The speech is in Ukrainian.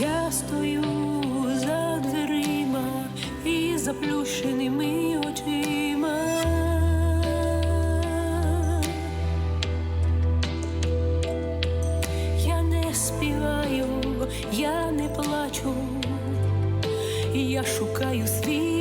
Я стою за дверима і заплющеними очима. Я не співаю, я не плачу, я шукаю світ.